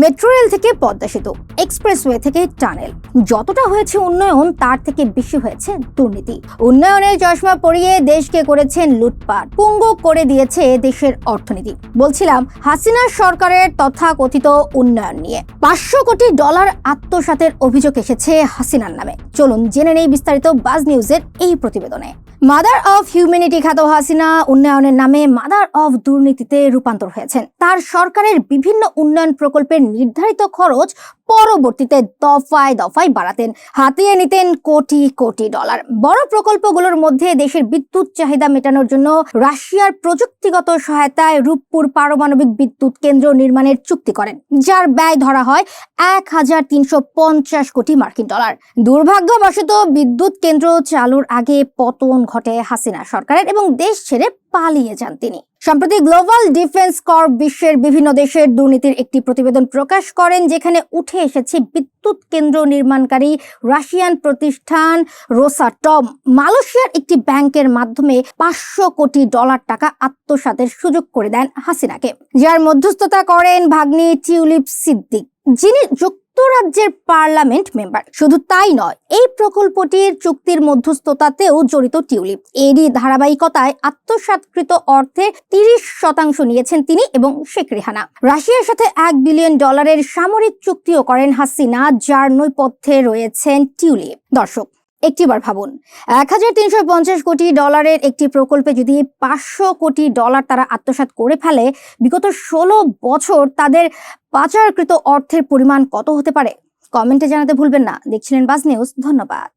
Metro rail থেকে পদ্মা সেতু। Expressway থেকে টানেল। যতটা হয়েছে উন্নয়ন, তার থেকে বেশি হয়েছে দুর্নীতি। উন্নয়নের চশমা পরিয়ে দেশকে করেছেন লুটপাট, পুঙ্গু করে দিয়েছে দেশের অর্থনীতি। বলছিলাম, হাসিনা সরকারের তথাকথিত উন্নয়ন নিয়ে। পাঁচশো কোটি ডলার আত্মসাতের অভিযোগ এসেছে হাসিনার নামে। চলুন জেনে নেই বিস্তারিত বাজ নিউজের এই প্রতিবেদনে। মাদার অফ হিউম্যানিটি খ্যাত হাসিনা উন্নয়নের নামে মাদার অফ দুর্নীতিতে রূপান্তর হয়েছেন। তার সরকারের বিভিন্ন উন্নয়ন প্রকল্পের নির্ধারিত খরচ পরবর্তীতে দফায় দফায় বাড়াতেন, হাতিয়ে নিতেন কোটি কোটি ডলার। বড় প্রকল্পগুলোর মধ্যে দেশের বিদ্যুৎ চাহিদা মেটানোর জন্য রাশিয়ার প্রযুক্তিগত সহায়তায় রূপপুর পারমাণবিক বিদ্যুৎ কেন্দ্র নির্মাণের চুক্তি করেন, যার ব্যয় ধরা হয় এক হাজার তিনশো পঞ্চাশ কোটি মার্কিন ডলার। দুর্ভাগ্যবশত বিদ্যুৎ কেন্দ্র চালুর আগে পতন ঘটে হাসিনা সরকারের এবং দেশ ছেড়ে পালিয়ে যান তিনি। সম্প্রতি গ্লোবাল ডিফেন্স কর বিশ্বের বিভিন্ন দেশের দুর্নীতির একটি প্রতিবেদন প্রকাশ করেন, যেখানে উঠে এসেছে বিদ্যুৎ কেন্দ্র নির্মাণকারী রাশিয়ান প্রতিষ্ঠান রোসা টম মালয়েশিয়ার একটি ব্যাংকের মাধ্যমে পাঁচশো কোটি ডলার টাকা আত্মসাতের সুযোগ করে দেন হাসিনাকে। যার মধ্যস্থতা করেন ভাগ্নি টিউলিপ সিদ্দিক। যিনি যুক্তরাজ্যের পার্লামেন্ট মেম্বার। শুধু তাই নয়, এই প্রকল্পটির চুক্তির মধ্যস্থতাতেও জড়িত টিউলিপ। এরই ধারাবাহিকতায় আত্মসাৎকৃত অর্থে তিরিশ শতাংশ নিয়েছেন তিনি এবং শেখ রেহানা। রাশিয়ার সাথে এক বিলিয়ন ডলারের সামরিক চুক্তিও করেন হাসিনা, যার নৈপথ্যে রয়েছেন টিউলিপ। দর্শক একটিবার ভাবুন, এক হাজার তিনশো পঞ্চাশ কোটি ডলারের একটি প্রকল্পে যদি পাঁচশো কোটি ডলার তারা আত্মসাত করে ফেলে, বিগত ষোলো বছর তাদের পাচারকৃত অর্থের পরিমাণ কত হতে পারে? কমেন্টে জানাতে ভুলবেন না। দেখছিলেন বাজ নিউজ, ধন্যবাদ।